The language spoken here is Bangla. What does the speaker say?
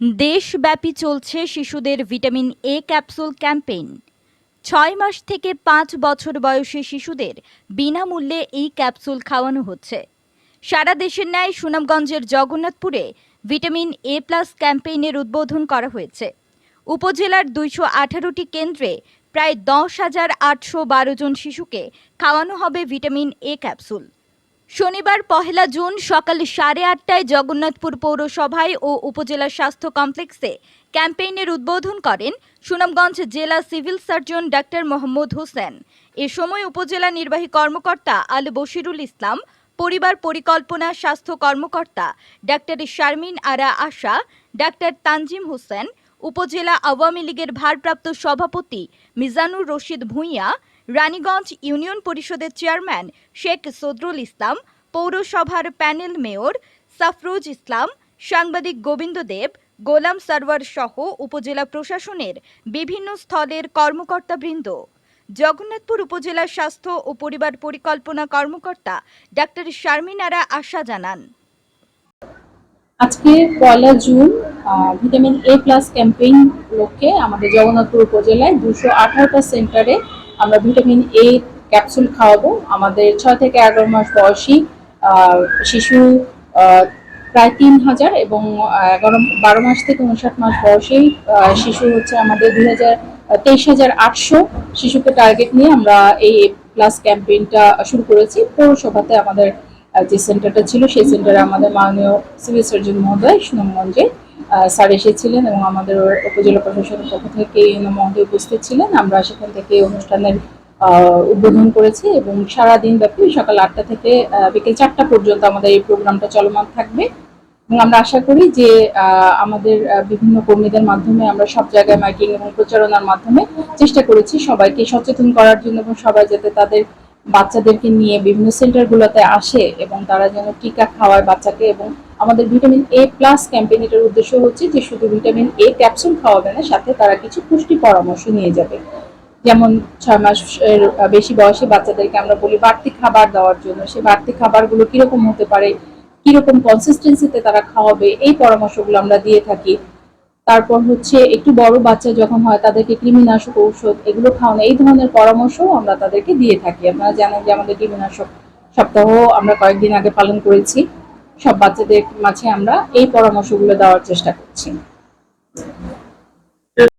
দেশব্যাপী চলছে শিশুদের ভিটামিন এ ক্যাপসুল ক্যাম্পেইন। ছয় মাস থেকে পাঁচ বছর বয়সী শিশুদের বিনামূল্যে এই ক্যাপসুল খাওয়ানো হচ্ছে। সারা দেশের ন্যায় সুনামগঞ্জের জগন্নাথপুরে ভিটামিন এ প্লাস ক্যাম্পেইনের উদ্বোধন করা হয়েছে। উপজেলার দুইশো আঠারোটি কেন্দ্রে প্রায় দশ হাজার আটশো বারো জন শিশুকে খাওয়ানো হবে ভিটামিন এ ক্যাপসুল। শনিবার পহেলা জুন সকাল সাড়ে আটটায় জগন্নাথপুর পৌরসভায় ও উপজেলা স্বাস্থ্য কমপ্লেক্সে ক্যাম্পেইনের উদ্বোধন করেন সুনামগঞ্জ জেলা civil surgeon doctor Mohammad Hossain. এ সময় উপজেলা নির্বাহী কর্মকর্তা আল বশিরুল ইসলাম, পরিবার পরিকল্পনা স্বাস্থ্য কর্মকর্তা ডাক্তার শারমিন আরা আশা, ডাক্তার তানজিম হোসেন, উপজেলা আওয়ামী লীগের ভারপ্রাপ্ত সভাপতি মিজানুর রশিদ ভূঁইয়া রানীগঞ্জ ইউনিয়ন পরিষদের চেয়ারম্যান শেখ সদরুল ইসলাম, পৌরসভার প্যানেল মেয়র সাফরুজ ইসলাম, সাংবাদিক গোবিন্দ দেব, গোলাম সারওয়ার সহ উপজেলা প্রশাসনের বিভিন্ন স্থলের কর্মকর্তাবৃন্দ। জগন্নাথপুর উপজেলা স্বাস্থ্য ও পরিবার পরিকল্পনা কর্মকর্তা ডাক্তার শারমিনারা আশা জানান। আজকে পয়লা June vitamin A plus campaign লক্ষ্যে আমাদের জগন্নাথপুর উপজেলায় দুশো আঠারোটা সেন্টারে আমরা ভিটামিন এ ক্যাপসুল খাওয়াবো। আমাদের ছয় থেকে এগারো মাস বয়সী শিশু প্রায় তিন হাজার এবং এগারো বারো মাস থেকে উনষাট মাস বয়সী আহ, শিশু হচ্ছে আমাদের দুই হাজার তেইশ হাজার আটশো শিশুকে টার্গেট নিয়ে আমরা এই প্লাস ক্যাম্পেইনটা শুরু করেছি। পৌরসভাতে আমাদের যে সেন্টারটা ছিল সেই সেন্টারে আমাদের মাননীয় সিভিল সার্জন মহোদয় সুনামগঞ্জে স্যার এসেছিলেন এবং আমাদের উপজেলা প্রশাসনের পক্ষ থেকে মহোদয় উপস্থিত ছিলেন। আমরা সেখান থেকে অনুষ্ঠানের উদ্বোধন করেছি এবং সারা দিন ব্যাপী সকাল আটটা থেকে বিকেল চারটা পর্যন্ত আমাদের এই প্রোগ্রামটা চলমান থাকবে। এবং আমরা আশা করি যে আমাদের বিভিন্ন কর্মীদের মাধ্যমে আমরা সব জায়গায় মাইকিং এবং প্রচারণার মাধ্যমে চেষ্টা করেছি সবাইকে সচেতন করার জন্য এবং সবাই যাতে তাদের বাচ্চাদেরকে নিয়ে বিভিন্ন সেন্টারগুলোতে আসে এবং তারা যেন টিকা খাওয়ায় বাচ্চাকে এবং আমাদের ভিটামিন এ প্লাস ক্যাম্পেইন এটার উদ্দেশ্য হচ্ছে যে শুধু ভিটামিন এ ক্যাপসুল খাওয়াবে না, সাথে তারা কিছু পুষ্টি পরামর্শ নিয়ে যাবে। যেমন ছয় মাসের বেশি বয়সী বাচ্চাদেরকে আমরা বলি বাড়তি খাবার দেওয়ার জন্য। সেই বাড়তি খাবারগুলো কীরকম হতে পারে, কীরকম কনসিস্টেন্সিতে তারা খাওয়াবে, এই পরামর্শগুলো আমরা দিয়ে থাকি। তারপর হচ্ছে একটু বড় বাচ্চা যখন হয়, তাদেরকে কৃমিনাশক ঔষধ এগুলো খাওয়ানো, এই ধরনের পরামর্শও আমরা তাদেরকে দিয়ে থাকি। আপনারা জানেন যে আমাদের কৃমিনাশক সপ্তাহ আমরা কয়েকদিন আগে পালন করেছি। সব বাচ্চাদের মাঝে আমরা এই পরামর্শগুলো দেওয়ার চেষ্টা করছি।